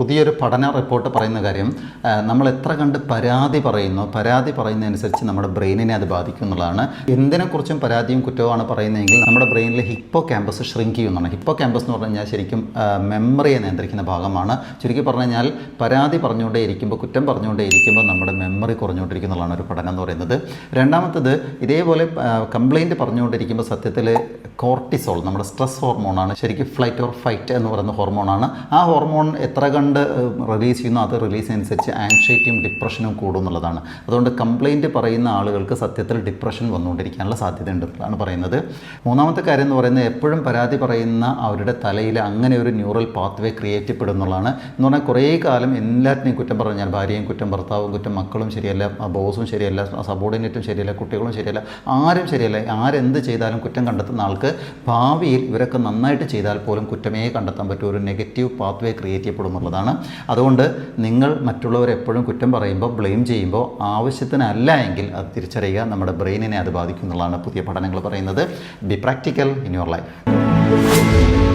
പുതിയൊരു പഠന റിപ്പോർട്ട് പറയുന്ന കാര്യം നമ്മൾ എത്ര കണ്ട് പരാതി പറയുന്നു പരാതി പറയുന്നതനുസരിച്ച് നമ്മുടെ ബ്രെയിനിനെ അത് ബാധിക്കും എന്നുള്ളതാണ്. എന്തിനെക്കുറിച്ചും പരാതിയും കുറ്റവുമാണ് പറയുന്നതെങ്കിൽ നമ്മുടെ ബ്രെയിനിലെ ഹിപ്പോ ക്യാമ്പസ് ഷ്രിങ്ക് ചെയ്യുന്നതാണ്. ഹിപ്പോ ക്യാമ്പസ് എന്ന് പറഞ്ഞു കഴിഞ്ഞാൽ ശരിക്കും മെമ്മറിയെ നിയന്ത്രിക്കുന്ന ഭാഗമാണ്. ചുരുക്കി പറഞ്ഞു കഴിഞ്ഞാൽ പരാതി പറഞ്ഞുകൊണ്ടേ ഇരിക്കുമ്പോൾ കുറ്റം പറഞ്ഞുകൊണ്ടേ ഇരിക്കുമ്പോൾ നമ്മുടെ മെമ്മറി കുറഞ്ഞുകൊണ്ടിരിക്കുന്നതാണ് ഒരു പഠനം എന്ന് പറയുന്നത്. രണ്ടാമത്തത് ഇതേപോലെ കംപ്ലയിന്റ് പറഞ്ഞുകൊണ്ടിരിക്കുമ്പോൾ സത്യത്തിൽ കോർട്ടിസോൾ നമ്മുടെ സ്ട്രെസ് ഹോർമോണാണ് ശരിക്കും ഫ്ലൈറ്റ് ഓർ ഫൈറ്റ് എന്ന് പറയുന്ന ഹോർമോണാണ് ആ ഹോർമോൺ എത്ര കണ്ട് റിലീസ് ചെയ്യുന്നു അത് റിലീസ് അനുസരിച്ച് ആൻഷൈറ്റിയും ഡിപ്രഷനും കൂടും എന്നുള്ളതാണ്. അതുകൊണ്ട് കംപ്ലയിന്റ് പറയുന്ന ആളുകൾക്ക് സത്യത്തിൽ ഡിപ്രഷൻ വന്നുകൊണ്ടിരിക്കാനുള്ള സാധ്യത ഉണ്ടെന്നാണ് പറയുന്നത്. മൂന്നാമത്തെ കാര്യം എന്ന് പറയുന്നത് എപ്പോഴും പരാതി പറയുന്ന അവരുടെ തലയിൽ അങ്ങനെ ഒരു ന്യൂറൽ പാത്ത് വേ ക്രിയേറ്റ് പെടുന്നുള്ളതാണ് എന്ന് പറഞ്ഞാൽ കുറേ കാലം എല്ലാറ്റിനെയും കുറ്റം പറഞ്ഞാൽ ഭാര്യയും കുറ്റം ഭർത്താവും കുറ്റം മക്കളും ശരിയല്ല ബോസും ശരിയല്ല സബോർഡിനേറ്റും ശരിയല്ല കുട്ടികളും ശരിയല്ല ആരും ശരിയല്ല ആരെന്ത് ചെയ്താലും കുറ്റം കണ്ടെത്തുന്ന ആൾക്ക് ഭാവിയിൽ ഇവരൊക്കെ നന്നായിട്ട് ചെയ്താൽ പോലും കുറ്റമേ കണ്ടെത്താൻ പറ്റും. ഒരു നെഗറ്റീവ് പാത്ത് വേ ക്രിയേറ്റ് ചെയ്യപ്പെടും എന്നുള്ളതാണ്. അതുകൊണ്ട് നിങ്ങൾ മറ്റുള്ളവരെ എപ്പോഴും കുറ്റം പറയുമ്പോൾ ബ്ലെയിം ചെയ്യുമ്പോൾ ആവശ്യത്തിനല്ല എങ്കിൽ അത് തിരിച്ചറിയുക. നമ്മുടെ ബ്രെയിനിനെ അത് ബാധിക്കും എന്നുള്ളതാണ് പുതിയ പഠനങ്ങൾ പറയുന്നത്. Be practical in your life